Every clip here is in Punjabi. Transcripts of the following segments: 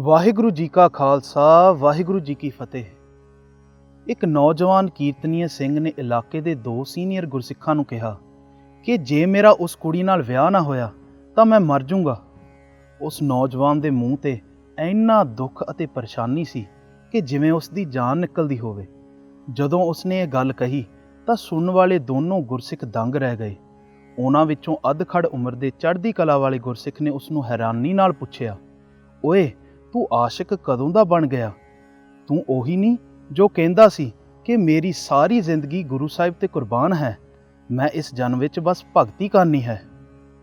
ਵਾਹਿਗੁਰੂ ਜੀ ਕਾ ਖਾਲਸਾ, ਵਾਹਿਗੁਰੂ ਜੀ ਕੀ ਫਤਿਹ। ਇੱਕ ਨੌਜਵਾਨ ਕੀਰਤਨੀय ਸਿੰਘ ਨੇ ਇਲਾਕੇ ਦੇ ਦੋ ਸੀਨੀਅਰ ਗੁਰਸਿੱਖਾਂ ਨੂੰ ਕਿਹਾ ਕਿ ਜੇ ਮੇਰਾ ਉਸ ਕੁੜੀ ਨਾਲ ਵਿਆਹ ਨਾ ਹੋਇਆ, ਤਾਂ ਮੈਂ ਮਰ ਜਾਊਂਗਾ ਉਸ ਨੌਜਵਾਨ ਦੇ ਮੂੰਹ ਤੇ ਇੰਨਾ ਦੁੱਖ ਅਤੇ ਪਰੇਸ਼ਾਨੀ ਸੀ ਕਿ ਜਿਵੇਂ ਉਸ ਦੀ ਜਾਨ ਨਿਕਲਦੀ ਹੋਵੇ। ਜਦੋਂ ਉਸਨੇ ਇਹ ਗੱਲ ਕਹੀ, ਤਾਂ ਸੁਣਨ ਵਾਲੇ ਦੋਨੋਂ ਗੁਰਸਿੱਖ ਦੰਗ ਰਹਿ ਗਏ। ਉਹਨਾਂ ਵਿੱਚੋਂ ਅੱਧਖੜ ਉਮਰ ਦੇ ਚੜ੍ਹਦੀ ਕਲਾ ਵਾਲੇ ਗੁਰਸਿੱਖ ਨੇ ਉਸ ਨੂੰ ਹੈਰਾਨੀ ਨਾਲ ਪੁੱਛਿਆ, ਓਏ ਤੂੰ ਆਸ਼ਿਕ ਕਦੋਂ ਦਾ ਬਣ ਗਿਆ? ਤੂੰ ਉਹੀ ਨਹੀਂ ਜੋ ਕਹਿੰਦਾ ਸੀ ਕਿ ਮੇਰੀ ਸਾਰੀ ਜ਼ਿੰਦਗੀ ਗੁਰੂ ਸਾਹਿਬ ਤੇ ਕੁਰਬਾਨ ਹੈ। ਮੈਂ ਇਸ ਜਨਮ ਵਿੱਚ ਬਸ ਭਗਤੀ ਕਰਨੀ ਹੈ।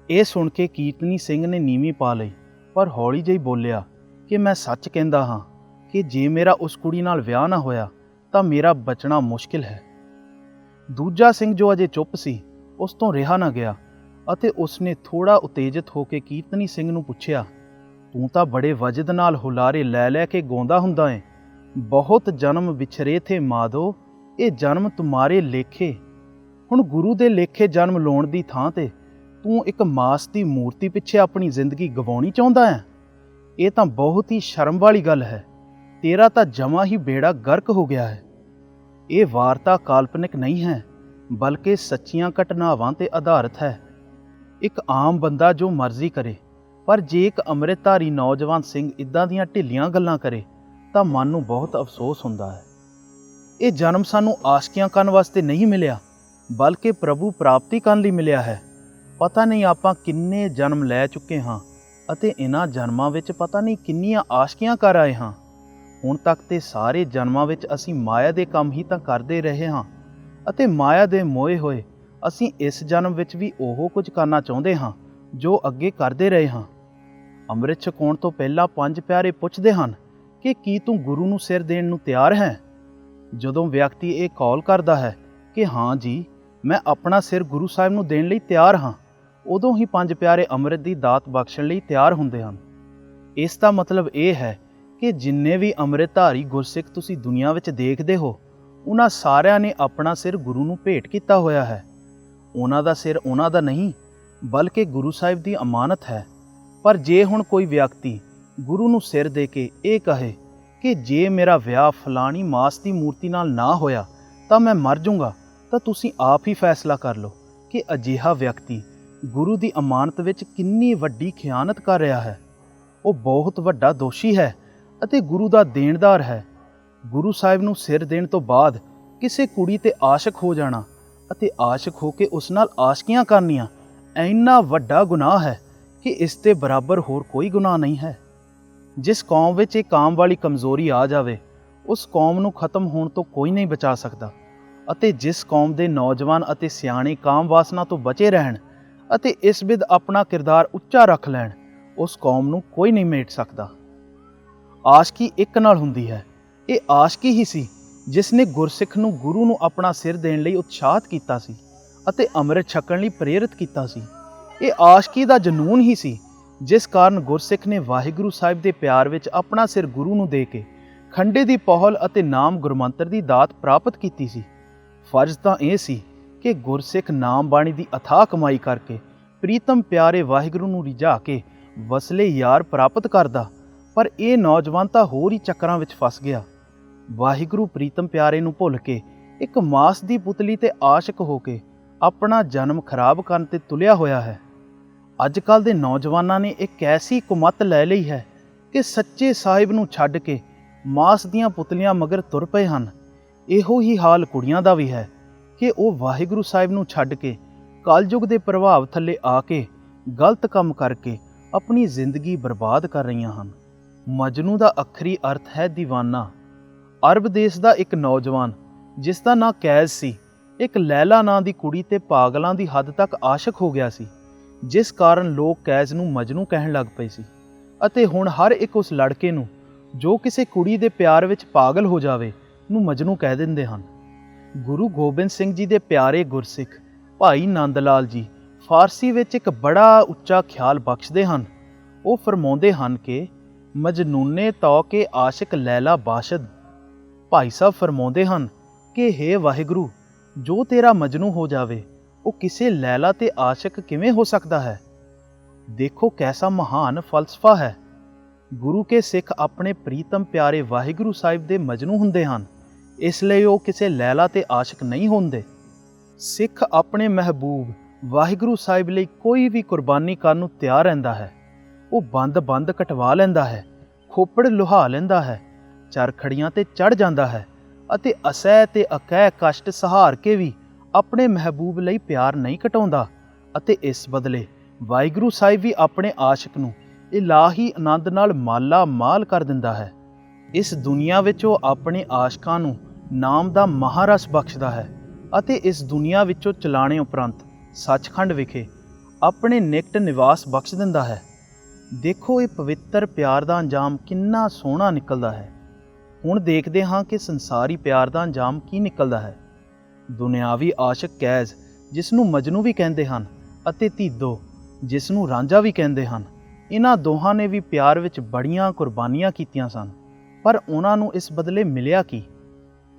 ਇਹ ਸੁਣ ਕੇ ਕੀਰਤਨੀ ਸਿੰਘ ਨੇ ਨੀਵੀਂ ਪਾ ਲਈ, ਪਰ ਹੌਲੀ ਜਿਹੀ ਬੋਲਿਆ ਕਿ ਮੈਂ ਸੱਚ ਕਹਿੰਦਾ ਹਾਂ ਕਿ ਜੇ ਮੇਰਾ ਉਸ ਕੁੜੀ ਨਾਲ ਵਿਆਹ ਨਾ ਹੋਇਆ, ਤਾਂ ਮੇਰਾ ਬਚਣਾ ਮੁਸ਼ਕਿਲ ਹੈ। ਦੂਜਾ ਸਿੰਘ ਜੋ ਅਜੇ ਚੁੱਪ ਸੀ, ਉਸ ਤੋਂ ਰਿਹਾ ਨਾ ਗਿਆ ਅਤੇ ਉਸਨੇ ਥੋੜਾ ਉਤੇਜਿਤ ਹੋ ਕੇ ਕੀਰਤਨੀ ਸਿੰਘ ਨੂੰ ਪੁੱਛਿਆ ਤੂੰ ਤਾਂ ਬੜੇ ਵਜਦ ਨਾਲ ਹੁਲਾਰੇ ਲੈ ਲੈ ਕੇ ਗਾਉਂਦਾ ਹੁੰਦਾ ਏ। ਬਹੁਤ ਜਨਮ ਵਿਛਰੇ ਥੇ ਮਾਦੋ, ਇਹ ਜਨਮ ਤੁਮਾਰੇ ਲੇਖੇ। ਹੁਣ ਗੁਰੂ ਦੇ ਲੇਖੇ ਜਨਮ ਲਾਉਣ ਦੀ ਥਾਂ ਤੇ ਤੂੰ ਇੱਕ ਮਾਸ ਦੀ ਮੂਰਤੀ ਪਿੱਛੇ ਆਪਣੀ ਜ਼ਿੰਦਗੀ ਗਵਾਉਣੀ ਚਾਹੁੰਦਾ ਹੈ ਇਹ ਤਾਂ ਬਹੁਤ ਹੀ ਸ਼ਰਮ ਵਾਲੀ ਗੱਲ ਹੈ। ਤੇਰਾ ਤਾਂ ਜਮਾ ਹੀ ਬੇੜਾ ਗਰਕ ਹੋ ਗਿਆ ਹੈ। ਇਹ ਵਾਰਤਾ ਕਾਲਪਨਿਕ ਨਹੀਂ ਹੈ, ਬਲਕਿ ਸੱਚੀਆਂ ਘਟਨਾਵਾਂ ਤੇ ਆਧਾਰਿਤ ਹੈ। ਇੱਕ ਆਮ ਬੰਦਾ ਜੋ ਮਰਜ਼ੀ ਕਰੇ ਪਰ ਜੇ ਇੱਕ ਅੰਮ੍ਰਿਤਧਾਰੀ ਨੌਜਵਾਨ ਸਿੰਘ ਇਦਾਂ ਦੀਆਂ ਢਿੱਲੀਆਂ ਗੱਲਾਂ ਕਰੇ, ਤਾਂ ਮਨ ਨੂੰ ਬਹੁਤ ਅਫਸੋਸ ਹੁੰਦਾ ਹੈ। ਇਹ ਜਨਮ ਸਾਨੂੰ ਆਸ਼ਕੀਆਂ ਕਰਨ ਵਾਸਤੇ ਨਹੀਂ ਮਿਲਿਆ, ਬਲਕਿ ਪ੍ਰਭੂ ਪ੍ਰਾਪਤੀ ਕਰਨ ਲਈ ਮਿਲਿਆ ਹੈ। ਪਤਾ ਨਹੀਂ ਆਪਾਂ ਕਿੰਨੇ ਜਨਮ ਲੈ ਚੁੱਕੇ ਹਾਂ ਅਤੇ ਇਹਨਾਂ ਜਨਮਾਂ ਵਿੱਚ ਪਤਾ ਨਹੀਂ ਕਿੰਨੀਆਂ ਆਸ਼ਕੀਆਂ ਕਰ ਆਏ ਹਾਂ। ਹੁਣ ਤੱਕ ਤੇ ਸਾਰੇ ਜਨਮਾਂ ਵਿੱਚ ਅਸੀਂ ਮਾਇਆ ਦੇ ਕੰਮ ਹੀ ਤਾਂ ਕਰਦੇ ਰਹੇ ਹਾਂ ਅਤੇ ਮਾਇਆ ਦੇ ਮੋਏ ਹੋਏ ਅਸੀਂ ਇਸ ਜਨਮ ਵਿੱਚ ਵੀ ਉਹ ਕੁਝ ਕਰਨਾ ਚਾਹੁੰਦੇ ਹਾਂ ਜੋ ਅੱਗੇ ਕਰਦੇ ਰਹੇ ਹਾਂ। ਅੰਮ੍ਰਿਤ ਛਕਾਉਣ ਤੋਂ ਪਹਿਲਾਂ ਪੰਜ ਪਿਆਰੇ ਪੁੱਛਦੇ ਹਨ ਕਿ ਕੀ ਤੂੰ ਗੁਰੂ ਨੂੰ ਸਿਰ ਦੇਣ ਨੂੰ ਤਿਆਰ ਹੈ? ਜਦੋਂ ਵਿਅਕਤੀ ਇਹ ਕਾਲ ਕਰਦਾ ਹੈ ਕਿ ਹਾਂ ਜੀ, ਮੈਂ ਆਪਣਾ ਸਿਰ ਗੁਰੂ ਸਾਹਿਬ ਨੂੰ ਦੇਣ ਲਈ ਤਿਆਰ ਹਾਂ, ਉਦੋਂ ਹੀ ਪੰਜ ਪਿਆਰੇ ਅੰਮ੍ਰਿਤ ਦੀ ਦਾਤ ਬਖਸ਼ਣ ਲਈ ਤਿਆਰ ਹੁੰਦੇ ਹਨ। ਇਸ ਦਾ ਮਤਲਬ ਇਹ ਹੈ ਕਿ ਜਿੰਨੇ ਵੀ ਅੰਮ੍ਰਿਤਧਾਰੀ ਗੁਰਸਿੱਖ ਤੁਸੀਂ ਦੁਨੀਆ ਵਿੱਚ ਦੇਖਦੇ ਹੋ, ਉਹਨਾਂ ਸਾਰਿਆਂ ਨੇ ਆਪਣਾ ਸਿਰ ਗੁਰੂ ਨੂੰ ਭੇਟ ਕੀਤਾ ਹੋਇਆ ਹੈ। ਉਹਨਾਂ ਦਾ ਸਿਰ ਉਹਨਾਂ ਦਾ ਨਹੀਂ, ਬਲਕਿ ਗੁਰੂ ਸਾਹਿਬ ਦੀ ਅਮਾਨਤ ਹੈ। ਪਰ ਜੇ ਹੁਣ ਕੋਈ ਵਿਅਕਤੀ ਗੁਰੂ ਨੂੰ ਸਿਰ ਦੇ ਕੇ ਇਹ ਕਹੇ ਕਿ ਜੇ ਮੇਰਾ ਵਿਆਹ ਫਲਾਣੀ ਮਾਸ ਦੀ ਮੂਰਤੀ ਨਾਲ ਨਾ ਹੋਇਆ ਤਾਂ ਮੈਂ ਮਰ ਜਾਊਂਗਾ, ਤਾਂ ਤੁਸੀਂ ਆਪ ਹੀ ਫੈਸਲਾ ਕਰ ਲਓ ਕਿ ਅਜਿਹਾ ਵਿਅਕਤੀ ਗੁਰੂ ਦੀ ਅਮਾਨਤ ਵਿੱਚ ਕਿੰਨੀ ਵੱਡੀ ਖਿਆਨਤ ਕਰ ਰਿਹਾ ਹੈ। ਉਹ ਬਹੁਤ ਵੱਡਾ ਦੋਸ਼ੀ ਹੈ ਅਤੇ ਗੁਰੂ ਦਾ ਦੇਣਦਾਰ ਹੈ। ਗੁਰੂ ਸਾਹਿਬ ਨੂੰ ਸਿਰ ਦੇਣ ਤੋਂ ਬਾਅਦ ਕਿਸੇ ਕੁੜੀ ਤੇ ਆਸ਼ਿਕ ਹੋ ਜਾਣਾ ਅਤੇ ਆਸ਼ਿਕ ਹੋ ਕੇ ਉਸ ਨਾਲ ਆਸ਼ਕੀਆਂ ਕਰਨੀਆਂ, ਇੰਨਾ ਵੱਡਾ ਗੁਨਾਹ ਹੈ। ਕਿ ਇਸ ਦੇ ਬਰਾਬਰ ਹੋਰ ਕੋਈ ਗੁਨਾਹ ਨਹੀਂ ਹੈ। ਜਿਸ ਕੌਮ ਵਿੱਚ ਇਹ ਕਾਮ ਵਾਲੀ ਕਮਜ਼ੋਰੀ ਆ ਜਾਵੇ, ਉਸ ਕੌਮ ਨੂੰ ਖਤਮ ਹੋਣ ਤੋਂ ਕੋਈ ਨਹੀਂ ਬਚਾ ਸਕਦਾ ਅਤੇ ਜਿਸ ਕੌਮ ਦੇ ਨੌਜਵਾਨ ਅਤੇ ਸਿਆਣੇ ਕਾਮ ਵਾਸਨਾ ਤੋਂ ਬਚੇ ਰਹਿਣ ਅਤੇ ਇਸ ਵਿਦ ਆਪਣਾ ਕਿਰਦਾਰ ਉੱਚਾ ਰੱਖ ਲੈਣ, ਉਸ ਕੌਮ ਨੂੰ ਕੋਈ ਨਹੀਂ ਮੇਟ ਸਕਦਾ। ਆਸ਼ਕੀ ਇੱਕ ਨਾਲ ਹੁੰਦੀ ਹੈ, ਇਹ ਆਸ਼ਕੀ ਹੀ ਸੀ ਜਿਸ ਨੇ ਗੁਰਸਿੱਖ ਨੂੰ ਗੁਰੂ ਨੂੰ ਆਪਣਾ ਸਿਰ ਦੇਣ ਲਈ ਉਤਸ਼ਾਹਤ ਕੀਤਾ ਸੀ ਅਤੇ ਅੰਮ੍ਰਿਤ ਛਕਣ ਲਈ ਪ੍ਰੇਰਿਤ ਕੀਤਾ ਸੀ। ਇਹ ਆਸ਼ਕੀ ਦਾ ਜਨੂਨ ਹੀ ਸੀ, ਜਿਸ ਕਾਰਨ ਗੁਰਸਿੱਖ ਨੇ ਵਾਹਿਗੁਰੂ ਸਾਹਿਬ ਦੇ ਪਿਆਰ ਵਿੱਚ ਆਪਣਾ ਸਿਰ ਗੁਰੂ ਨੂੰ ਦੇ ਕੇ ਖੰਡੇ ਦੀ ਪਹੁਲ ਅਤੇ ਨਾਮ ਗੁਰਮੰਤਰ ਦੀ ਦਾਤ ਪ੍ਰਾਪਤ ਕੀਤੀ ਸੀ। ਫਰਜ਼ ਤਾਂ ਇਹ ਸੀ ਕਿ ਗੁਰਸਿੱਖ ਨਾਮ ਬਾਣੀ ਦੀ ਅਥਾਹ ਕਮਾਈ ਕਰਕੇ ਪ੍ਰੀਤਮ ਪਿਆਰੇ ਵਾਹਿਗੁਰੂ ਨੂੰ ਰਿਝਾ ਕੇ ਵਸਲੇ ਯਾਰ ਪ੍ਰਾਪਤ ਕਰਦਾ, ਪਰ ਇਹ ਨੌਜਵਾਨ ਤਾਂ ਹੋਰ ਹੀ ਚੱਕਰਾਂ ਵਿੱਚ ਫਸ ਗਿਆ। ਵਾਹਿਗੁਰੂ ਪ੍ਰੀਤਮ ਪਿਆਰੇ ਨੂੰ ਭੁੱਲ ਕੇ ਇੱਕ ਮਾਸ ਦੀ ਪੁਤਲੀ ਤੇ ਆਸ਼ਿਕ ਹੋ ਕੇ ਆਪਣਾ ਜਨਮ ਖਰਾਬ ਕਰਨ ਤੇ ਤੁਲਿਆ ਹੋਇਆ ਹੈ। ਅੱਜ ਕੱਲ ਦੇ ਨੌਜਵਾਨਾਂ ਨੇ ਇੱਕ ਐਸੀ ਕੁਮਤ ਲੈ ਲਈ ਹੈ ਕਿ ਸੱਚੇ ਸਾਹਿਬ ਨੂੰ ਛੱਡ ਕੇ ਮਾਸ ਦੀਆਂ ਪੁਤਲੀਆਂ ਮਗਰ ਤੁਰ ਪਏ ਹਨ। ਇਹੋ ਹੀ ਹਾਲ ਕੁੜੀਆਂ ਦਾ ਵੀ ਹੈ ਕਿ ਉਹ ਵਾਹਿਗੁਰੂ ਸਾਹਿਬ ਨੂੰ ਛੱਡ ਕੇ ਕਲਯੁਗ ਦੇ ਪ੍ਰਭਾਵ ਥੱਲੇ ਆ ਕੇ ਗਲਤ ਕੰਮ ਕਰਕੇ ਆਪਣੀ ਜ਼ਿੰਦਗੀ ਬਰਬਾਦ ਕਰ ਰਹੀਆਂ ਹਨ। ਮਜਨੂ ਦਾ ਅਖਰੀ ਅਰਥ ਹੈ دیਵਾਨਾ ਅਰਬ ਦੇਸ਼ ਦਾ ਇੱਕ ਨੌਜਵਾਨ ਜਿਸ ਦਾ ਨਾਂ ਕੈਜ਼ ਸੀ, ਇੱਕ ਲੈਲਾ ਨਾਂ ਦੀ ਕੁੜੀ ਤੇ ਪਾਗਲਾਂ ਦੀ ਹੱਦ ਤੱਕ ਆਸ਼ਿਕ ਹੋ ਗਿਆ ਸੀ। ਜਿਸ ਕਾਰਨ ਲੋਕ ਕੈਜ਼ ਨੂੰ ਮਜਨੂ ਕਹਿਣ ਲੱਗ ਪਏ ਸੀ। ਅਤੇ ਹੁਣ ਹਰ ਇੱਕ ਉਸ ਲੜਕੇ ਨੂੰ, ਜੋ ਕਿਸੇ ਕੁੜੀ ਦੇ ਪਿਆਰ ਵਿੱਚ ਪਾਗਲ ਹੋ ਜਾਵੇ, ਨੂੰ ਮਜਨੂ ਕਹਿ ਦਿੰਦੇ ਹਨ। ਗੁਰੂ ਗੋਬਿੰਦ ਸਿੰਘ ਜੀ ਦੇ ਪਿਆਰੇ ਗੁਰਸਿੱਖ ਭਾਈ ਨੰਦ ਲਾਲ ਜੀ ਫਾਰਸੀ ਵਿੱਚ ਇੱਕ ਬੜਾ ਉੱਚਾ ਖਿਆਲ ਬਖਸ਼ਦੇ ਹਨ। ਉਹ ਫਰਮਾਉਂਦੇ ਹਨ ਕਿ, ਮਜਨੂਨੇ ਤੌ ਕੇ ਆਸ਼ਿਕ ਲੈਲਾ ਬਾਸ਼ਦ। ਭਾਈ ਸਾਹਿਬ ਫਰਮਾਉਂਦੇ ਹਨ ਕਿ हे ਵਾਹਿਗੁਰੂ, ਜੋ ਤੇਰਾ ਮਜਨੂ ਹੋ ਜਾਵੇ ਉਹ ਕਿਸੇ ਲੈਲਾ ਤੇ ਆਸ਼ਿਕ ਕਿਵੇਂ ਹੋ ਸਕਦਾ ਹੈ? ਦੇਖੋ ਕੈਸਾ ਮਹਾਨ ਫਲਸਫਾ ਹੈ। ਗੁਰੂ ਕੇ ਸਿੱਖ ਆਪਣੇ ਪ੍ਰੀਤਮ ਪਿਆਰੇ ਵਾਹਿਗੁਰੂ ਸਾਹਿਬ ਦੇ ਮਜਨੂ ਹੁੰਦੇ ਹਨ। ਇਸ ਲਈ ਉਹ ਕਿਸੇ ਲੈਲਾ ਤੇ ਆਸ਼ਿਕ ਨਹੀਂ ਹੁੰਦੇ। ਸਿੱਖ ਆਪਣੇ ਮਹਿਬੂਬ ਵਾਹਿਗੁਰੂ ਸਾਹਿਬ ਲਈ ਕੋਈ ਵੀ ਕੁਰਬਾਨੀ ਕਰਨ ਨੂੰ ਤਿਆਰ ਰਹਿੰਦਾ ਹੈ। ਉਹ ਬੰਦ-ਬੰਦ ਕਟਵਾ ਲੈਂਦਾ ਹੈ, ਖੋਪੜ ਲੁਹਾ ਲੈਂਦਾ ਹੈ, ਚਰਖੜੀਆਂ ਤੇ ਚੜ ਜਾਂਦਾ ਹੈ ਅਤੇ ਅਸਹਿ ਤੇ ਅਕਹਿ ਕਸ਼ਟ ਸਹਾਰ ਕੇ ਵੀ ਆਪਣੇ ਮਹਿਬੂਬ ਲਈ ਪਿਆਰ ਨਹੀਂ ਘਟਾਉਂਦਾ ਅਤੇ ਇਸ ਬਦਲੇ ਵਾਹਿਗੁਰੂ ਸਾਹਿਬ ਵੀ ਆਪਣੇ ਆਸ਼ਿਕ ਨੂੰ ਇਲਾਹੀ ਆਨੰਦ ਨਾਲ ਮਾਲਾ ਮਾਲ ਕਰ ਦਿੰਦਾ ਹੈ। ਇਸ ਦੁਨੀਆ ਵਿੱਚ ਉਹ ਆਪਣੇ ਆਸ਼ਿਕਾਂ ਨੂੰ ਨਾਮ ਦਾ ਮਹਾਰਸ ਬਖਸ਼ਦਾ ਹੈ ਅਤੇ ਇਸ ਦੁਨੀਆ ਵਿੱਚੋਂ ਚਲਾਣੇ ਉਪਰੰਤ ਸੱਚਖੰਡ ਵਿਖੇ ਆਪਣੇ ਨਿਕਟ ਨਿਵਾਸ ਬਖਸ਼ ਦਿੰਦਾ ਹੈ। ਦੇਖੋ ਇਹ ਪਵਿੱਤਰ ਪਿਆਰ ਦਾ ਅੰਜਾਮ ਕਿੰਨਾ ਸੋਹਣਾ ਨਿਕਲਦਾ ਹੈ। ਹੁਣ ਦੇਖਦੇ ਹਾਂ ਕਿ ਸੰਸਾਰੀ ਪਿਆਰ ਦਾ ਅੰਜਾਮ ਕੀ ਨਿਕਲਦਾ ਹੈ। ਦੁਨਿਆਵੀ ਆਸ਼ਿਕ ਕੈਜ਼ ਜਿਸ ਨੂੰ ਮਜਨੂ ਵੀ ਕਹਿੰਦੇ ਹਨ, ਅਤੇ ਧੀਦੋ ਜਿਸ ਨੂੰ ਰਾਂਝਾ ਵੀ ਕਹਿੰਦੇ ਹਨ। ਇਹਨਾਂ ਦੋਹਾਂ ਨੇ ਵੀ ਪਿਆਰ ਵਿੱਚ ਬੜੀਆਂ ਕੁਰਬਾਨੀਆਂ ਕੀਤੀਆਂ ਸਨ, ਪਰ ਉਹਨਾਂ ਨੂੰ ਇਸ ਬਦਲੇ ਮਿਲਿਆ ਕੀ?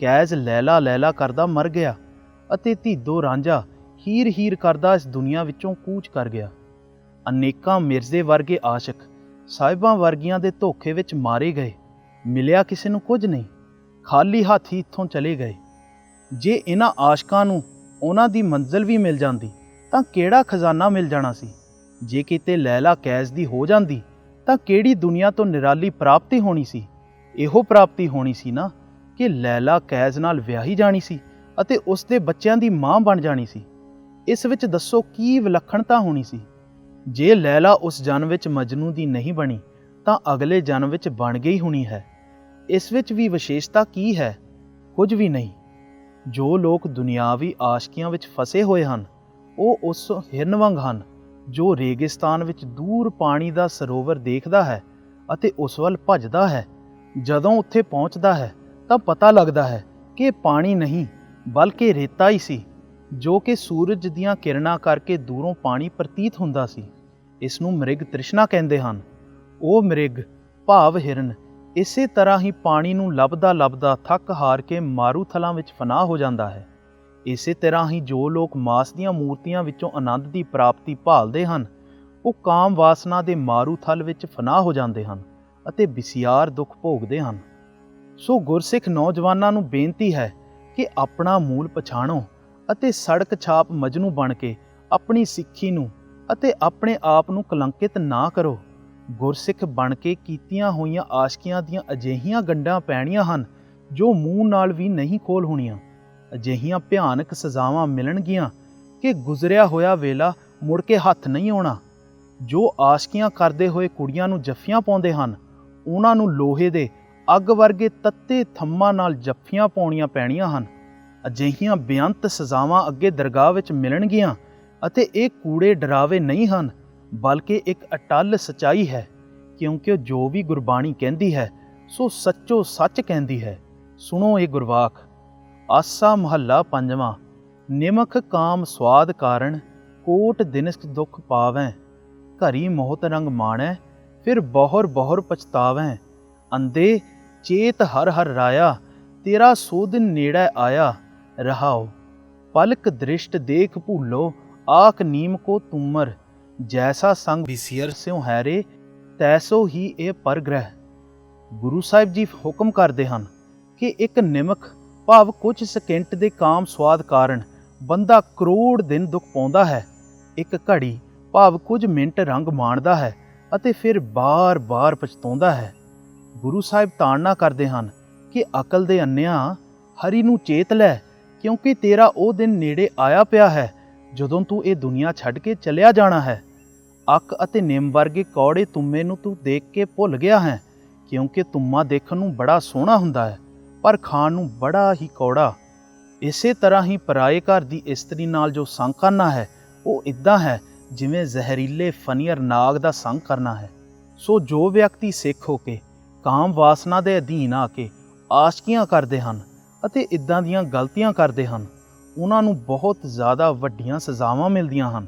ਕੈਜ਼ ਲੈਲਾ ਲੈਲਾ ਕਰਦਾ ਮਰ ਗਿਆ, ਅਤੇ ਧੀਦੋ ਰਾਂਝਾ ਹੀਰ ਹੀਰ ਕਰਦਾ ਇਸ ਦੁਨੀਆ ਵਿੱਚੋਂ ਕੂਚ ਕਰ ਗਿਆ। ਅਨੇਕਾਂ ਮਿਰਜ਼ੇ ਵਰਗੇ ਆਸ਼ਿਕ ਸਾਹਿਬਾਂ ਵਰਗੀਆਂ ਦੇ ਧੋਖੇ ਵਿੱਚ ਮਾਰੇ ਗਏ, ਮਿਲਿਆ ਕਿਸੇ ਨੂੰ ਕੁਝ ਨਹੀਂ, ਖਾਲੀ ਹੱਥ ਹੀ ਇੱਥੋਂ ਚਲੇ ਗਏ। ਜੇ ਇਹਨਾਂ ਆਸ਼ਕਾਂ ਨੂੰ ਉਹਨਾਂ ਦੀ ਮੰਜ਼ਿਲ ਵੀ ਮਿਲ ਜਾਂਦੀ, ਤਾਂ ਕਿਹੜਾ ਖਜ਼ਾਨਾ ਮਿਲ ਜਾਣਾ ਸੀ? ਜੇ ਕਿਤੇ ਲੈਲਾ ਕੈਜ਼ ਦੀ ਹੋ ਜਾਂਦੀ, ਤਾਂ ਕਿਹੜੀ ਦੁਨੀਆ ਤੋਂ ਨਿਰਾਲੀ ਪ੍ਰਾਪਤੀ ਹੋਣੀ ਸੀ? ਇਹੋ ਪ੍ਰਾਪਤੀ ਹੋਣੀ ਸੀ ਨਾ ਕਿ ਲੈਲਾ ਕੈਜ਼ ਨਾਲ ਵਿਆਹੀ ਜਾਣੀ ਸੀ ਅਤੇ ਉਸ ਦੇ ਬੱਚਿਆਂ ਦੀ ਮਾਂ ਬਣ ਜਾਣੀ ਸੀ। ਇਸ ਵਿੱਚ ਦੱਸੋ ਕੀ ਵਿਲੱਖਣਤਾ ਹੋਣੀ ਸੀ? ਜੇ ਲੈਲਾ ਉਸ ਜਨਮ ਵਿੱਚ ਮਜਨੂ ਦੀ ਨਹੀਂ ਬਣੀ, ਤਾਂ ਅਗਲੇ ਜਨਮ ਵਿੱਚ ਬਣ ਗਈ ਹੋਣੀ ਹੈ। ਇਸ ਵਿੱਚ ਵੀ ਵਿਸ਼ੇਸ਼ਤਾ ਕੀ ਹੈ? ਕੁਝ ਵੀ ਨਹੀਂ। ਜੋ ਲੋਕ ਦੁਨਿਆਵੀ ਆਸ਼ਕੀਆਂ ਵਿੱਚ ਫਸੇ ਹੋਏ ਹਨ, ਉਹ ਉਸ ਹਿਰਨ ਵਾਂਗ ਹਨ, ਜੋ ਰੇਗਿਸਤਾਨ ਵਿੱਚ ਦੂਰ ਪਾਣੀ ਦਾ ਸਰੋਵਰ ਦੇਖਦਾ ਹੈ ਅਤੇ ਉਸ ਵੱਲ ਭੱਜਦਾ ਹੈ। ਜਦੋਂ ਉੱਥੇ ਪਹੁੰਚਦਾ ਹੈ, ਤਾਂ ਪਤਾ ਲੱਗਦਾ ਹੈ ਕਿ ਪਾਣੀ ਨਹੀਂ, ਬਲਕਿ ਰੇਤਾ ਹੀ ਸੀ, ਜੋ ਕਿ ਸੂਰਜ ਦੀਆਂ ਕਿਰਨਾਂ ਕਰਕੇ ਦੂਰੋਂ ਪਾਣੀ ਪ੍ਰਤੀਤ ਹੁੰਦਾ ਸੀ। ਇਸ ਨੂੰ ਮ੍ਰਿਗ ਤ੍ਰਿਸ਼ਨਾ ਕਹਿੰਦੇ ਹਨ। ਉਹ ਮ੍ਰਿਗ ਭਾਵ ਹਿਰਨ ਇਸੇ ਤਰ੍ਹਾਂ ਹੀ ਪਾਣੀ ਨੂੰ ਲੱਭਦਾ ਲੱਭਦਾ ਥੱਕ ਹਾਰ ਕੇ ਮਾਰੂਥਲਾਂ ਵਿੱਚ ਫਨਾਹ ਹੋ ਜਾਂਦਾ ਹੈ। ਇਸੇ ਤਰ੍ਹਾਂ ਹੀ ਜੋ ਲੋਕ ਮਾਸ ਦੀਆਂ ਮੂਰਤੀਆਂ ਵਿੱਚੋਂ ਆਨੰਦ ਦੀ ਪ੍ਰਾਪਤੀ ਭਾਲਦੇ ਹਨ, ਉਹ ਕਾਮ ਵਾਸਨਾ ਦੇ ਮਾਰੂਥਲ ਵਿੱਚ ਫਨਾਹ ਹੋ ਜਾਂਦੇ ਹਨ ਅਤੇ ਬਿਸਿਆਰ ਦੁੱਖ ਭੋਗਦੇ ਹਨ। ਸੋ ਗੁਰਸਿੱਖ ਨੌਜਵਾਨਾਂ ਨੂੰ ਬੇਨਤੀ ਹੈ ਕਿ ਆਪਣਾ ਮੂਲ ਪਛਾਣੋ ਅਤੇ ਸੜਕ ਛਾਪ ਮਜਨੂ ਬਣ ਕੇ ਆਪਣੀ ਸਿੱਖੀ ਨੂੰ ਅਤੇ ਆਪਣੇ ਆਪ ਨੂੰ ਕਲੰਕਿਤ ਨਾ ਕਰੋ। ਗੁਰਸਿੱਖ ਬਣ ਕੇ ਕੀਤੀਆਂ ਹੋਈਆਂ ਆਸ਼ਕੀਆਂ ਦੀਆਂ ਅਜਿਹੀਆਂ ਗੰਢਾਂ ਪੈਣੀਆਂ ਹਨ, ਜੋ ਮੂੰਹ ਨਾਲ ਵੀ ਨਹੀਂ ਖੋਲ ਹੋਣੀਆਂ। ਅਜਿਹੀਆਂ ਭਿਆਨਕ ਸਜ਼ਾਵਾਂ ਮਿਲਣਗੀਆਂ ਕਿ ਗੁਜ਼ਰਿਆ ਹੋਇਆ ਵੇਲਾ ਮੁੜ ਕੇ ਹੱਥ ਨਹੀਂ ਆਉਣਾ। ਜੋ ਆਸ਼ਕੀਆਂ ਕਰਦੇ ਹੋਏ ਕੁੜੀਆਂ ਨੂੰ ਜੱਫੀਆਂ ਪਾਉਂਦੇ ਹਨ, ਉਹਨਾਂ ਨੂੰ ਲੋਹੇ ਦੇ ਅੱਗ ਵਰਗੇ ਤੱਤੇ ਥੰਮਾਂ ਨਾਲ ਜੱਫੀਆਂ ਪਾਉਣੀਆਂ ਪੈਣੀਆਂ ਹਨ। ਅਜਿਹੀਆਂ ਬੇਅੰਤ ਸਜ਼ਾਵਾਂ ਅੱਗੇ ਦਰਗਾਹ ਵਿੱਚ ਮਿਲਣਗੀਆਂ ਅਤੇ ਇਹ ਕੂੜੇ ਡਰਾਵੇ ਨਹੀਂ ਹਨ। ਬਲਕਿ ਇੱਕ ਅਟਲ ਸਚਾਈ ਹੈ, ਕਿਉਂਕਿ ਜੋ ਵੀ ਗੁਰਬਾਣੀ ਕਹਿੰਦੀ ਹੈ, ਸੋ ਸੱਚੋ ਸੱਚ ਕਹਿੰਦੀ ਹੈ। ਸੁਣੋ ਇਹ ਗੁਰਵਾਕ, ਆਸਾ ਮਹੱਲਾ ਪੰਜਵਾਂ, ਨਿਮਖ ਕਾਮ ਸਵਾਦ ਕਾਰਣ ਕੋਟ ਦਿਨਸ ਦੁਖ ਪਾਵੈ, ਘਰੀ ਮੋਹਤ ਰੰਗ ਮਾਣੈ, ਫਿਰ ਬਹੁਰ ਬਹੁਰ ਪਛਤਾਵੈ। ਅੰਦੇ ਚੇਤ ਹਰ ਹਰ ਰਾਇਆ, ਤੇਰਾ ਸੋਦਨ ਨੇੜੇ ਆਇਆ, ਰਹਾਓ। ਪਲਕ ਦ੍ਰਿਸ਼ਟ ਦੇਖ ਭੂਲੋ, ਆਖ ਨੀਮ ਕੋ ਤੁਮਰ ਜੈਸਾ ਸੰਗ ਬਿਸਿਰ ਸਿਉ ਹੈਰੇ ਤੈਸੋ ਹੀ ਇਹ ਪਰਗ੍ਰਹਿ ਗੁਰੂ ਸਾਹਿਬ ਜੀ ਹੁਕਮ ਕਰਦੇ ਹਨ ਕਿ ਇੱਕ ਨਿਮਕ ਭਾਵ ਕੁਝ ਸਕਿੰਟ ਦੇ ਕਾਮ ਸਵਾਦ ਕਾਰਨ ਬੰਦਾ ਕਰੋੜ ਦਿਨ ਦੁੱਖ ਪਾਉਂਦਾ ਹੈ ਇੱਕ ਘੜੀ ਭਾਵ ਕੁਝ ਮਿੰਟ ਰੰਗ ਮਾਣਦਾ ਹੈ ਅਤੇ ਫਿਰ ਬਾਰ-ਬਾਰ ਪਛਤਾਉਂਦਾ ਹੈ ਗੁਰੂ ਸਾਹਿਬ ਤਾੜਨਾ ਕਰਦੇ ਹਨ ਕਿ ਅਕਲ ਦੇ ਅੰਨਿਆ ਹਰੀ ਨੂੰ ਚੇਤ ਲੈ ਕਿਉਂਕਿ ਤੇਰਾ ਉਹ ਦਿਨ ਨੇੜੇ ਆਇਆ ਪਿਆ ਹੈ ਜਦੋਂ ਤੂੰ ਇਹ ਦੁਨੀਆ ਛੱਡ ਕੇ ਚਲਿਆ ਜਾਣਾ ਹੈ ਅੱਕ ਅਤੇ ਨਿੰਮ ਵਰਗੇ ਕੌੜੇ ਤੁੰਮੇ ਨੂੰ ਤੂੰ ਦੇਖ ਕੇ ਭੁੱਲ ਗਿਆ ਹੈ, ਕਿਉਂਕਿ ਤੁੰਮਾ ਦੇਖਣ ਨੂੰ ਬੜਾ ਸੋਹਣਾ ਹੁੰਦਾ ਹੈ, ਪਰ ਖਾਣ ਨੂੰ ਬੜਾ ਹੀ ਕੌੜਾ। ਇਸੇ ਤਰ੍ਹਾਂ ਹੀ ਪਰਾਏ ਘਰ ਦੀ ਇਸਤਰੀ ਨਾਲ ਜੋ ਸੰਗ ਕਰਨਾ ਹੈ, ਉਹ ਇਦਾਂ ਹੈ ਜਿਵੇਂ ਜ਼ਹਿਰੀਲੇ ਫਨੀਅਰ ਨਾਗ ਦਾ ਸੰਗ ਕਰਨਾ ਹੈ। ਸੋ ਜੋ ਵਿਅਕਤੀ ਸਿੱਖ ਹੋ ਕੇ, ਕਾਮ ਵਾਸਨਾ ਦੇ ਅਧੀਨ ਆ ਕੇ ਆਸ਼ਕੀਆਂ ਕਰਦੇ ਹਨ ਅਤੇ ਇਦਾਂ ਦੀਆਂ ਗਲਤੀਆਂ ਕਰਦੇ ਹਨ, ਉਹਨਾਂ ਨੂੰ ਬਹੁਤ ਜ਼ਿਆਦਾ ਵੱਡੀਆਂ ਸਜ਼ਾਵਾਂ ਮਿਲਦੀਆਂ ਹਨ।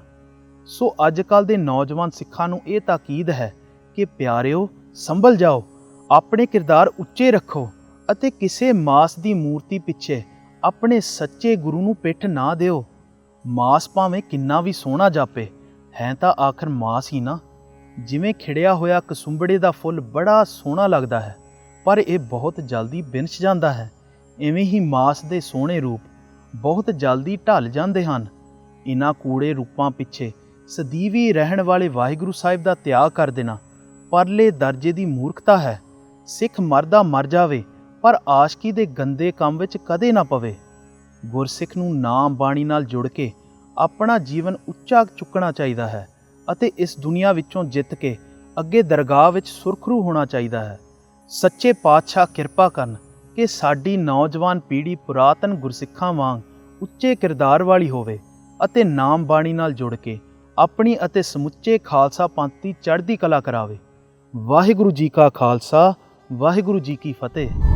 ਸੋ ਅੱਜ ਕੱਲ ਦੇ ਨੌਜਵਾਨ ਸਿੱਖਾਂ ਨੂੰ ਇਹ ਤਾਕੀਦ ਹੈ ਕਿ ਪਿਆਰਿਓ, ਸੰਭਲ ਜਾਓ, ਆਪਣੇ ਕਿਰਦਾਰ ਉੱਚੇ ਰੱਖੋ ਅਤੇ ਕਿਸੇ ਮਾਸ ਦੀ ਮੂਰਤੀ ਪਿੱਛੇ ਆਪਣੇ ਸੱਚੇ ਗੁਰੂ ਨੂੰ ਪਿੱਠ ਨਾ ਦਿਓ। ਮਾਸ ਭਾਵੇਂ ਕਿੰਨਾ ਵੀ ਸੋਹਣਾ ਜਾਪੇ, ਹੈ ਤਾਂ ਆਖਰ ਮਾਸ ਹੀ ਨਾ। ਜਿਵੇਂ ਖਿੜਿਆ ਹੋਇਆ ਕਸੁੰਬੜੇ ਦਾ ਫੁੱਲ ਬੜਾ ਸੋਹਣਾ ਲੱਗਦਾ ਹੈ, ਪਰ ਇਹ ਬਹੁਤ ਜਲਦੀ ਬਿਨਸ ਜਾਂਦਾ ਹੈ। ਐਵੇਂ ਹੀ ਮਾਸ ਦੇ ਸੋਹਣੇ ਰੂਪ ਬਹੁਤ ਜਲਦੀ ਢਲ ਜਾਂਦੇ ਹਨ। ਇਨ੍ਹਾਂ ਕੂੜੇ ਰੂਪਾਂ ਪਿੱਛੇ ਸਦੀਵੀ ਰਹਿਣ ਵਾਲੇ ਵਾਹਿਗੁਰੂ ਸਾਹਿਬ ਦਾ ਤਿਆਗ ਕਰ ਦੇਣਾ। ਪਰਲੇ ਦਰਜੇ ਦੀ ਮੂਰਖਤਾ ਹੈ। ਸਿੱਖ ਮਰਦਾ ਮਰ ਜਾਵੇ, ਪਰ ਆਸ਼ਕੀ ਦੇ ਗੰਦੇ ਕੰਮ ਵਿੱਚ ਕਦੇ ਨਾ ਪਵੇ। ਗੁਰਸਿੱਖ ਨੂੰ ਨਾਮ ਬਾਣੀ ਨਾਲ ਜੁੜ ਕੇ ਆਪਣਾ ਜੀਵਨ ਉੱਚਾ ਚੁੱਕਣਾ ਚਾਹੀਦਾ ਹੈ ਅਤੇ ਇਸ ਦੁਨੀਆ ਵਿੱਚੋਂ ਜਿੱਤ ਕੇ ਅੱਗੇ ਦਰਗਾਹ ਵਿੱਚ ਸੁਰਖਰੂ ਹੋਣਾ ਚਾਹੀਦਾ ਹੈ। ਸੱਚੇ ਪਾਤਸ਼ਾਹ ਕਿਰਪਾ ਕਰਨ ਕਿ ਸਾਡੀ ਨੌਜਵਾਨ ਪੀੜ੍ਹੀ ਪੁਰਾਤਨ ਗੁਰਸਿੱਖਾਂ ਵਾਂਗ ਉੱਚੇ ਕਿਰਦਾਰ ਵਾਲੀ ਹੋਵੇ ਅਤੇ ਨਾਮ ਬਾਣੀ ਨਾਲ ਜੁੜ ਕੇ ਆਪਣੀ ਅਤੇ ਸਮੁੱਚੇ ਖਾਲਸਾ ਪੰਥ ਦੀ ਚੜ੍ਹਦੀ ਕਲਾ ਕਰਾਵੇ। ਵਾਹਿਗੁਰੂ ਜੀ ਕਾ ਖਾਲਸਾ, ਵਾਹਿਗੁਰੂ ਜੀ ਕੀ ਫਤਿਹ।